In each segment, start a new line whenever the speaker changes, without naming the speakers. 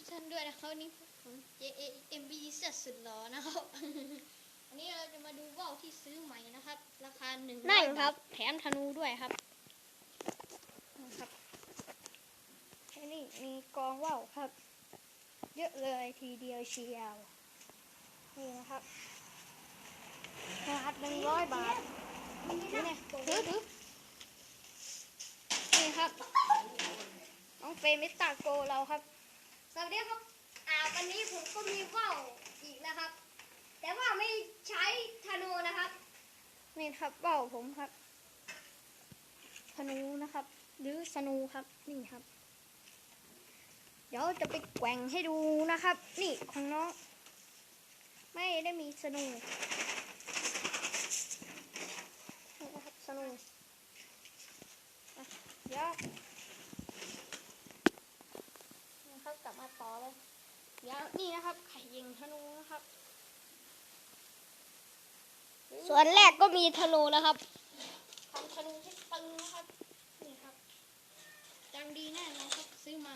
ทุกท่านด้วยนะครับวันนี้ผม JAMB เสื้อสุดหล่อนะครับวันนี้เราจะมาดูว่าวที่ซื้อใหม่นะครับ ราคาหนึ่ง
นั่นครับ
แถมธนูด้วยครับนะครับ
แค่นี้มีกองว่าวครับ เยอะเลยทีเดียวเชียวนี่นะครับรหัสหนึ่งร้อยบาทนี่เนี่ยถือถือนี่ครับน้องเฟรมมิสตาโกเราครับ
สวัสดีครับอ่าวันนี้ผมก็มีว่าวอีกนะครับ แต่ว่าไม่ใช้ธนูนะครับ
นี่ครับว่าวผมครับธนูนะครับ หรือสนูครับนี่ครับ เดี๋ยวจะไปแกว่งให้ดูนะครับ นี่ของน้องไม่ได้มีสนูนี่นะครับสนูเดี๋ยวนี่ครับ กลับมาต่อเลย เดี๋ยวนี่นะครับ ไข่ยิงธนูนะครับ
ส่วนแรกก็มีธนูนะครับ
ทำธนูให้ตึงนะครับ นี่ครับ
จังดีแน่นอนครับซื้อมา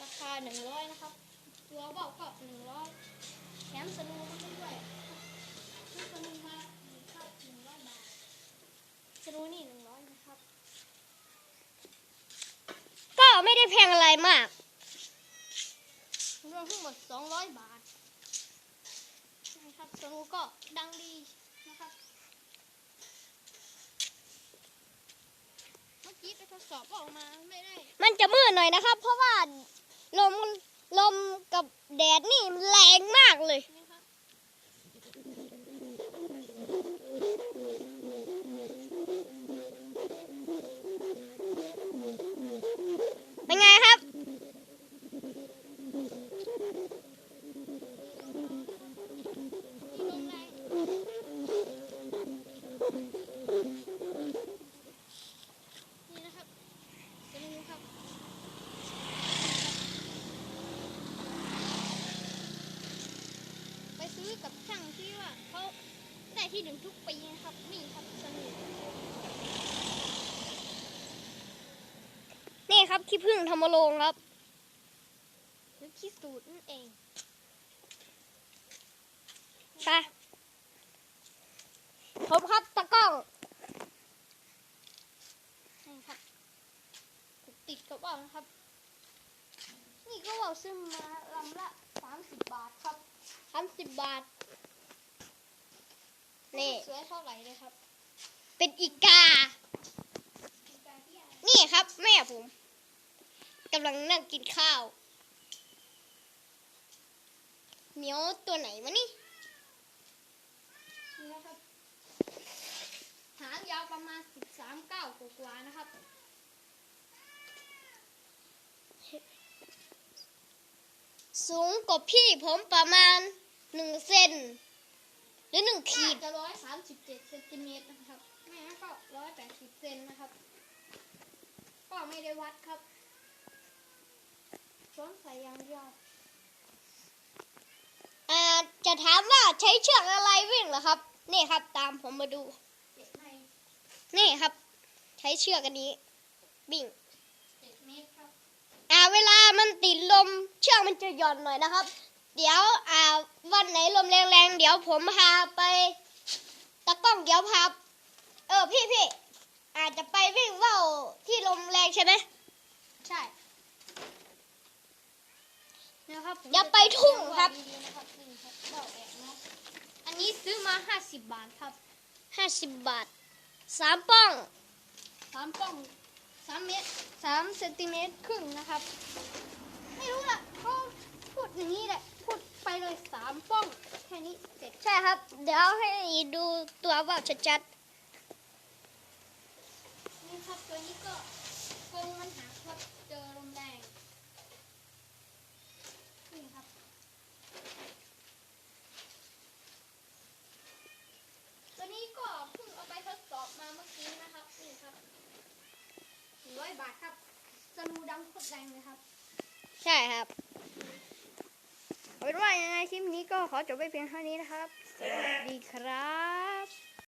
ราคาหนึ่งร้อยนะครับ ตัวว่าวก็หนึ่งร้อยแถมสนูมาให้ด้วยซื้อสนูมาหนึ่งครับหนึ่งร้อยบาทสนูนี่หนึ่งร้อยนะครับ
ก็ไม่ได้แพงอะไรมาก
งทั้งหมด 200 บาทนะครับสนูก็ดังดีนะครับเมื่อกี้ไปทดสอบออกมาไม่ได้
มันจะมืดหน่อยนะครับ เพราะว่าลมลมกับแดดนี่มันแรงมากเลย
อกับช่างที่ว่าเขาได้ที่หนึ่งทุกปีนะครับ นี่ครับสนู
นี่ครับขี้ผึ้งธรรมโรงครับ
หรือขี้สูตรนั่นเอง
ไปผมครับตะกล้อง
นี่ครับถูกติดกับว่าวนะครับ นี่ก็ว่าวซื้อมาลำละสามสิบบาทครับ
สามสิบบาท นี่
สวยเท่าไหร่เลยครับ
เป็นอีกา นี่ครับ แม่ผมกำลังนั่งกินข้าวเหมียวตัวไหนวะนี่
นี่นะครับหางยาวประมาณสิบสามเก้ากว่าๆนะครับ
สูงกว่าพี่ผมประมาณหนึ่งเซนหรือหนึ่งขี
ขี
ด
ดจะร้อยสามสิบเจ็ดเซนติเมตรนะครับแม่ก็ร้อยแปดสิบเซนนะครับ ก็ไม่ได้วัดครับสวมใส่อยางเดียว
อ่าจะถามว่าใช้เชือกอะไรวิ่งเหรอครับ นี่ครับตามผมมาดู
เจ็ดใน
นี่ครับ ใช้เชือกอันนี้วิ่ง
เว
ลามันติดลมเชือกมันจะหย่อนหน่อยนะครับ เดี๋ยวอ่าวันไหนลมแรงๆเดี๋ยวผมพาไปตะกล้องเดี๋ยวพาเออพี่พี่อาจจะไปวิ่งว่าวที่ลมแรงใช่ไหม
ใช่นะครับผม
อย่าไปทุ่งครับ
ดีๆนะครับนี่ครับเบาแอกเนาะอันนี้ซื้อมาห้าสิบบาทครับ
ห้าสิบบาทสามป้อง
สามป้อง สามเมตรสามเซนติเมตรครึ่งนะครับ ไม่รู้ละเขาพูดอย่างนี้แหละ พูดไปเลยสามป้องแค่นี้เสร็จ
ใช่ครับ เดี๋ยวให้ดูตัวว่าวชัด
นี่ครับตัวนี้ก็กรงมันหักครับ เจอลมแรงนี่ครับ ตัวนี้ก็เพิ่งเอาไปทดสอบมาเมื่อกี้นะครับ นี่ครับหนึ่งร้อยบาทครับส นูดังโคตรแรงเลยครับ
ใช่ครับ
เอาเป็นว่ายังไงคลิปนี้ก็ขอจบไปเพียงเท่านี้นะครับ สวัสดีครับ